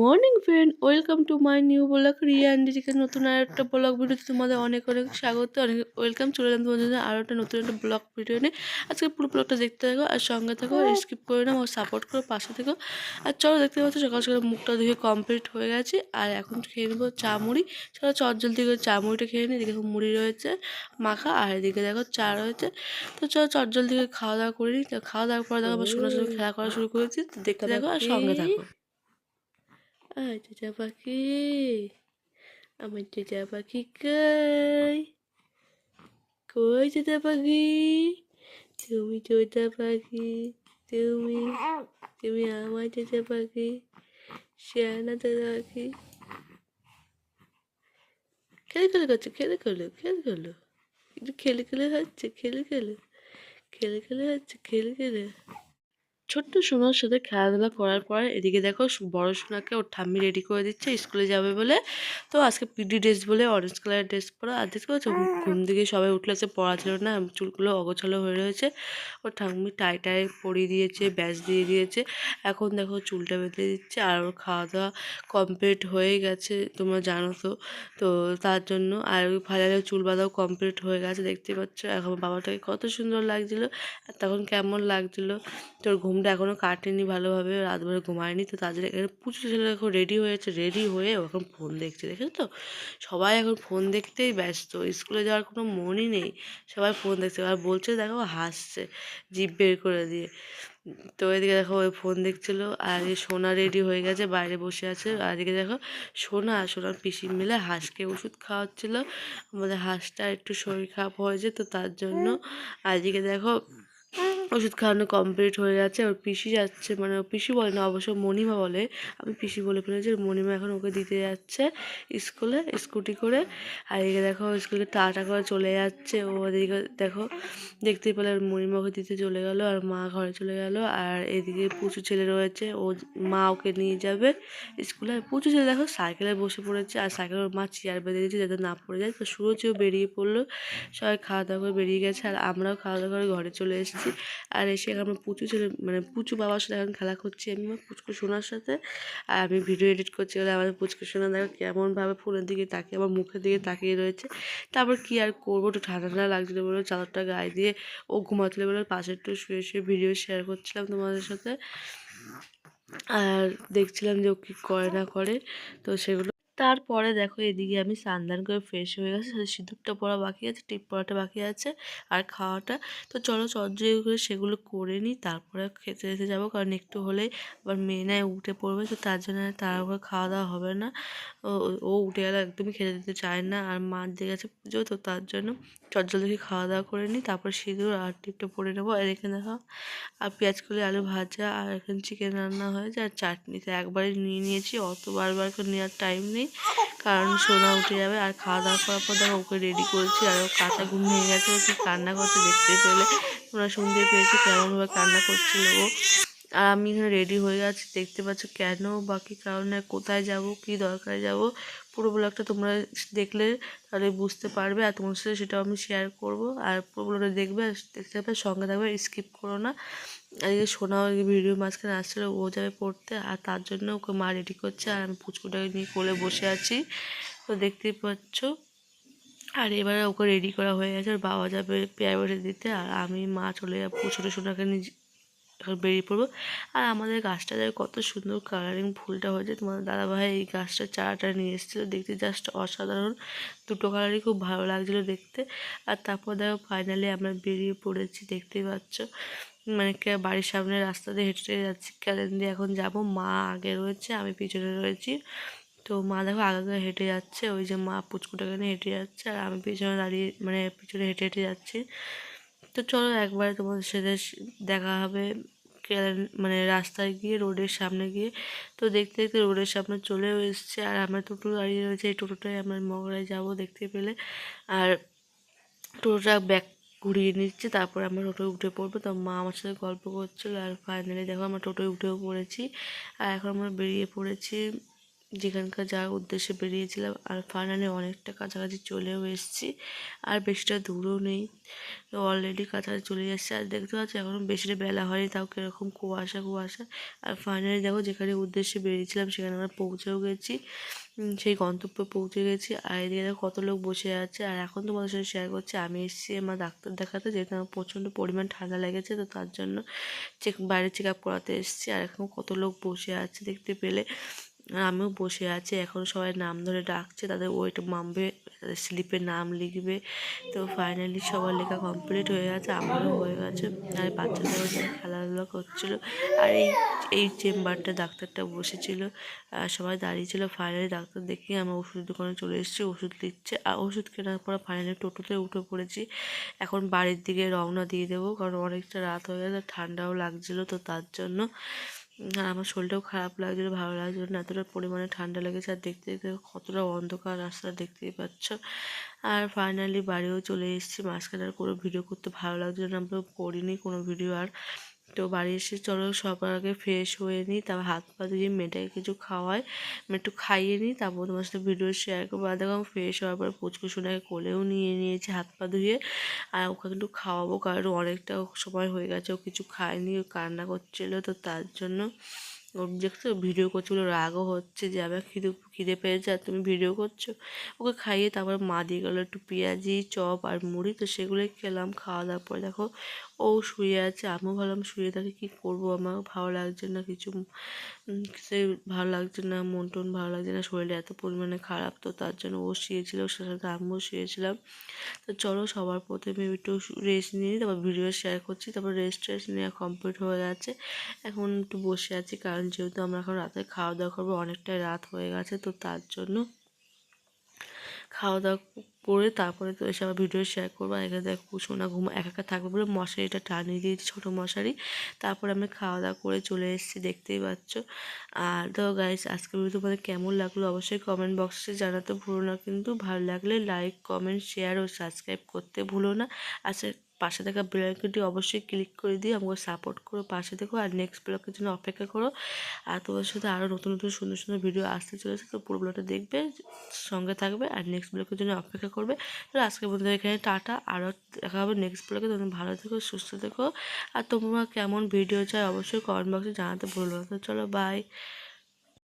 Morning friend welcome to my new blog Riya অ্যান্ডিকে নতুন আর একটা ব্লগ ভিডিওতে তোমাদের অনেক অনেক স্বাগত অনেক ওয়েলকাম চলে এলাম তোমাদের জন্য আরও একটা নতুন একটা ব্লগ ভিডিও নিয়ে। আজকে পুরো ব্লগটা দেখতে থাকো আর সঙ্গে থাকো স্কিপ করে নাও আমার সাপোর্ট করো পাশে থেকো। আর চলো দেখতে পাচ্ছ সকাল সকাল মুখটা ধুয়ে কমপ্লিট হয়ে গেছে। আর এখন খেয়ে নেব চা মুড়ি। চলো চট জলদি করে চা মুড়িটা খেয়ে নিই। দেখো মুড়ি রয়েছে মাখা আর এদিকে দেখো চা রয়েছে। তো চলো চট জলদি করে খাওয়া দাওয়া করে নিই। তো খাওয়া দাওয়ার পর দেখো আবার শোনা শুনে খেলা করা শুরু করেছি। তো দেখতে থাকো আর সঙ্গে থাকো। আয় চেঁচা পাখি আমার চেঁচা পাখি কই কই চেঁচা পাখি তুমি চোটা পাখি তুমি তুমি আমার চেঁচা পাখি শিয়ানা চেঁচা পাখি খেলে খেলে করছে খেলে খেলো খেলে খেলো একটু খেলে খেলে হচ্ছে খেলে খেলে খেলে খেলে হচ্ছে খেলে খেলে ছোট্ট সোনার সাথে খেলাধুলা করার পর এদিকে দেখো বড় সোনাকে ওর ঠাম্মি রেডি করে দিচ্ছে, স্কুলে যাবে বলে। তো আজকে পিডি ড্রেস বলে অরেঞ্জ কালারের ড্রেস পরা আর দেখতে পাচ্ছ ঘুম থেকে সবাই উঠলে, সে পড়া ছিল না, চুলগুলো অগোছালো হয়ে রয়েছে। ওর ঠাম্মি টাই টাই পরিয়ে দিয়েছে, ব্যাস দিয়ে দিয়েছে। এখন দেখো চুলটা বেঁধে দিচ্ছে আর ওর খাওয়া দাওয়া কমপ্লিট হয়ে গেছে, তোমরা জানো তো। তো তার জন্য আর ফাইনালে চুল বাঁধাও কমপ্লিট হয়ে গেছে দেখতে পাচ্ছ। এখন বাবাটাকে কত সুন্দর লাগছিল, আর তখন কেমন লাগছিল। তোর ঘুমটা এখনও কাটেনি ভালোভাবে রাত ভরে ঘুমায়নি, তো তাদের এখানে পুজো ছেলে এখন রেডি হয়েছে রেডি হয়ে এখন ফোন দেখছে, দেখেছ তো? সবাই এখন ফোন দেখতেই ব্যস্ত স্কুলে যাওয়ার কোনো মনই নেই, সবাই ফোন দেখছে আর বলছে দেখো হাসছে জিভ বের করে দিয়ে, তো এদিকে দেখো ওই ফোন দেখছিল, আর এই সোনা রেডি হয়ে গেছে, বাইরে বসে আছে, আর এদিকে দেখো সোনা, সোনার পিসি মিলে হাঁসকে ওষুধ খাওয়াচ্ছিল, আমাদের হাঁসটা একটু শরীর খারাপ হয়েছে, তো তার জন্য, আর এদিকে দেখো ওষুধ খাওয়ানো কমপ্লিট হয়ে গেছে। ওর পিসি যাচ্ছে মানে ও পিসি বলে না, অবশ্য মণিমা বলে। আমি পিসি বলে ফেলেছি মণিমা এখন ওকে দিতে যাচ্ছে স্কুলে, স্কুটি করে। আর এদিকে দেখো স্কুলে টাটা করে চলে যাচ্ছে। ও ওদিকে দেখো, দেখতেই পেলে ওর মণিমা ওকে দিতে চলে গেল, আর মা ঘরে চলে গেল। আর এদিকে পুচু ছেলে রয়েছে, ও মা ওকে নিয়ে যাবে স্কুলে। আর পুচু ছেলে দেখো, সাইকেলে বসে পড়েছে, আর সাইকেলে ওর মা চেয়ার বেঁধে দিয়েছে যাতে না পড়ে যায়। তো সুরজও বেরিয়ে পড়ল, সবাই খাওয়া দাওয়া করে বেরিয়ে গেছে, আর আমরাও খাওয়া দাওয়া করে ঘরে চলে এসেছি। আর এসে আমার পুচু ছেলে মানে পুচু বাবার সাথে এখন খেলা করছি আমি, আমার পুচকু সোনার সাথে। আর আমি ভিডিও এডিট করছি বলে আমাদের পুচকু সোনা দেখো কেমনভাবে ফোনের দিকে তাকিয়ে, আমার মুখের দিকে তাকিয়ে রয়েছে। তারপর কি আর করব? একটু ঠান্ডা ঠান্ডা লাগছিল বলে চাদরটা গায়ে দিয়ে ও ঘুমাচ্ছিলো বলে পাশে একটু শুয়ে শুয়ে ভিডিও শেয়ার করছিলাম তোমাদের সাথে। আর দেখছিলাম যে ও কী করে না করে, তো সেগুলো তারপরে দেখো এদিকে আমি স্নান করে ফ্রেশ হয়ে গেছে। শুধু সিঁদুরটা পরা বাকি আছে, টিপ পরাটা বাকি আছে আর খাওয়াটা। তো চলো চটজয় করে সেগুলো করে নিই, তারপরে খেতে যেতে যাব। কারণ একটু হলেই আবার মেয়ে নেয় উঠে পড়বে, তো তার জন্য তাড়াহুড়ো খাওয়া দাওয়া হবে না। ও উঠে গেলে একদমই খেতে দিতে চায় না। আর মার দিয়ে গেছে পুজো তো তার জন্য চটজল দেখে খাওয়া দাওয়া করে নিই। তারপর সিঁদুর আর টিপটা পরে নেব। আর এখানে দেখো, আর পেঁয়াজ কলি আলু ভাজা আর এখানে চিকেন রান্না হয়েছে। আর চাটনি তো একবারই নিয়ে নিয়েছি। অত বারবার করে নেওয়ার টাইম নেই। কারণ সোনা উঠে যাবে আর খাওয়া দাওয়া করার পর দেখো ওকে রেডি করছি আর ও কাঁচা ঘুম ভেঙে গেছে, ও কি কান্না করছে দেখতে পেলে। তোমরা শুনতে পেয়েছি কেমনভাবে কান্না করছিল ও। আর আমি এখানে রেডি হয়ে গেছি, দেখতে পাচ্ছ কেন বা কী কারণে, কোথায় যাব, কী দরকারে যাব। পুরো ব্লগটা তোমরা দেখলে তাহলে বুঝতে পারবে আর তোমার সাথে সেটাও আমি শেয়ার করব। আর পুরো ব্লগটা দেখবে, দেখতে পাবে, সঙ্গে থাকবে স্কিপ করো না। সোনা সোনাও ভিডিও মাঝখানে আসছিল, ও যাবে পড়তে, আর তার জন্য ওকে মা রেডি করছে, আর আমি পুচকুটাকে নিয়ে কোলে বসে আছি। তো দেখতেই পাচ্ছ, আর এবারে ওকে রেডি করা হয়ে গেছে আর বাবা যাবে বেড়ে দিতে, আর আমি মা চলে যাব ছোটো সোনাকে নিয়ে এখন বেরিয়ে পড়ব। আর আমাদের গাছটা দেখো কত সুন্দর কালারিং ফুলটা হয়েছে। তোমাদের দাদাভাই এই গাছটার চারাটা নিয়ে এসেছিল। দেখতে জাস্ট অসাধারণ। দুটো কালারই খুব ভালো লাগছিল দেখতে। আর তারপর দেখো ফাইনালি আমরা বেরিয়ে পড়েছি, দেখতেই পাচ্ছ। মানে বাড়ির সামনে রাস্তা দিয়ে হেঁটে হেঁটে যাচ্ছি। ক্যালেন দিয়ে এখন যাব। মা আগে রয়েছে, আমি পিছনে রয়েছি। তো মা দেখো আগে আগে হেঁটে যাচ্ছে। ওই যে মা পুচকুটাকে নিয়ে হেঁটে যাচ্ছে। আর আমি পিছনে দাঁড়িয়ে মানে পিছনে হেঁটে হেঁটে যাচ্ছি। তো চলো একবার তোমাদের সাথে দেখা হবে মানে রাস্তায় গিয়ে রোডের সামনে গিয়ে। তো দেখতে দেখতে রোডের সামনে চলেও এসছে। আর আমার টোটো দাঁড়িয়ে রয়েছে। এই টোটোটাই আমরা মগরায় যাব দেখতে পেলে। আর টোটোটা ব্যাক ঘুরিয়ে নিচ্ছে। তারপর আমরা টোটোয় উঠে পড়ব। তো মা আমার সাথে গল্প করছিল। আর ফাইনালি দেখো আমরা টোটোয় উঠেও পড়েছি। আর এখন আমরা বেরিয়ে পড়েছি যেখানকার যাওয়ার উদ্দেশ্যে বেরিয়েছিলাম, আর ফাইনালি অনেকটা কাছাকাছি চলেও এসেছি, আর বেশিটা দূরও নেই। অলরেডি কাছাকাছি চলে যাচ্ছে, আর দেখতে পাচ্ছি এখনও বেশিটা বেলা হয়নি, তাও কীরকম কুয়াশা কুয়াশা। আর ফাইনালি দেখো যেখানে উদ্দেশ্যে বেরিয়েছিলাম, সেখানে আমরা পৌঁছেও গেছি সেই গন্তব্যে পৌঁছে গেছি। আর এদিকে দেখো কত লোক বসে আছে, আর এখন তোমাদের সাথে শেয়ার করছি, আমি এসেছি আমার ডাক্তার দেখাতে, যেহেতু আমার প্রচণ্ড পরিমাণ ঠান্ডা লেগেছে, তো তার জন্য চেক বাইরে চেক আপ করাতে এসেছি। আর এখন কত লোক বসে আছে দেখতে পেলে আর আমিও বসে আছি, এখন সবাই নাম ধরে ডাকছে, তাদের ওয়েট তাদের স্লিপে নাম লিখবে। তো ফাইনালি সবার লেখা কমপ্লিট হয়ে গেছে, আমারও হয়ে গেছে। আর বাচ্চাদেরও খেলাধুলা করছিল, আর এই এই চেম্বারটা ডাক্তারটা বসেছিল, আর সবাই দাঁড়িয়েছিল ফাইনালি ডাক্তার দেখিয়ে আমরা ওষুধ দোকানে চলে এসেছি, ওষুধ দিচ্ছে। আর ওষুধ কেনার পর ফাইনালি টোটোতে উঠে পড়েছি। এখন বাড়ির দিকে রওনা দিয়ে দেবো, কারণ অনেকটা রাত হয়ে গেছে, ঠান্ডাও লাগছিল তো তার জন্য। আর আমার শরীরটাও খারাপ লাগছিল, ভালো লাগছিল না। এতটা পরিমাণে ঠান্ডা লেগেছে আর দেখতে দেখতে কতটা অন্ধকার রাস্তা দেখতেই পাচ্ছ। আর ফাইনালি বাড়িও চলে এসেছি, মাঝখানে আর কোনো ভিডিও করতে ভালো লাগছিল না, আমরা করিনি কোনো ভিডিও আর। তো বাড়ি এসে চলো, সবার আগে ফ্রেশ হয়ে নিই, তারপর হাত পা ধুয়ে মেয়েটাকে কিছু খাওয়াই একটু খাইয়ে নিই, তারপর তোমার সাথে ভিডিও শেয়ার করব। আর দেখো ফ্রেশ হওয়ার পর পুচকু সোনাকে কোলেও নিয়ে নিয়েছি হাত পা ধুয়ে, আর ওকে একটু খাওয়াবো, কারণ অনেকটা সময় হয়ে গেছে, ও কিছু খায়নি, ও কান্না করছিল, তো তার জন্য ওর দেখছ ভিডিও করছিল, রাগও হচ্ছে যে আবার খিদে খিদে পেয়েছে আর তুমি ভিডিও করছ। ওকে খাইয়ে তারপর মা দিয়ে গেলো একটু পেঁয়াজি, চপ আর মুড়ি। তো সেগুলোই খেলাম, খাওয়া দাওয়ার পরে দেখো ও শুয়ে আছে। আমিও ভাবলাম শুয়ে থাকি কী করব? আমার ভালো লাগছে না, কিছু সে ভালো লাগছে না, মন টন ভালো লাগছে না, শরীরটা এত পরিমাণে খারাপ। তো তার জন্য ও শুয়েছিল ওর সাথে আমিও শুয়েছিলাম। তো চলো সবার প্রথমে একটু রেস্ট নিয়ে তারপর ভিডিও শেয়ার করছি। তারপর রেস্ট টেস্ট নেওয়া কমপ্লিট হয়ে গেছে। এখন একটু বসে আছি, কারণ যেহেতু আমরা এখন রাতে খাওয়া দাওয়া করব, অনেকটাই রাত হয়ে গেছে। তো তার জন্য খাওয়া দাওয়া করে তারপরে তো এসে আবার ভিডিও শেয়ার করব। আর এখানে দেখো সোনা ঘুম একা থাকবে বলে মশারিটা টানিয়ে দিয়েছি ছোটো মশারি। তারপরে আমি খাওয়া দাওয়া করে চলে এসেছি, দেখতেই পাচ্ছ। আর তো গাইস আজকে ভিডিও তোমাদের কেমন লাগল অবশ্যই কমেন্ট বক্সে জানাতে ভুলো না। কিন্তু ভালো লাগলে লাইক কমেন্ট শেয়ার ও সাবস্ক্রাইব করতে ভুলো না। আচ্ছা পাশে থাকা বেলাইকনটি অবশ্যই ক্লিক করে দিয়ে আমাকে সাপোর্ট করো পাশে দেখো আর নেক্সট ব্লগের জন্য অপেক্ষা করো। আর তোমার সাথে আরও নতুন নতুন, সুন্দর সুন্দর ভিডিও আসতে চলেছে, তো পুরো ব্লগটা দেখবে, সঙ্গে থাকবে। আর নেক্সট ব্লগের জন্য অপেক্ষা করবে। তাহলে আজকে বন্ধুদের এখানে টাটা। আরও দেখা হবে নেক্সট ব্লগে তোমরা ভালো থেকো, সুস্থ থেকো। আর তোমরা কেমন ভিডিও চাই অবশ্যই কমেন্ট বক্সে জানাতে ভুলবো না। তো চলো বাই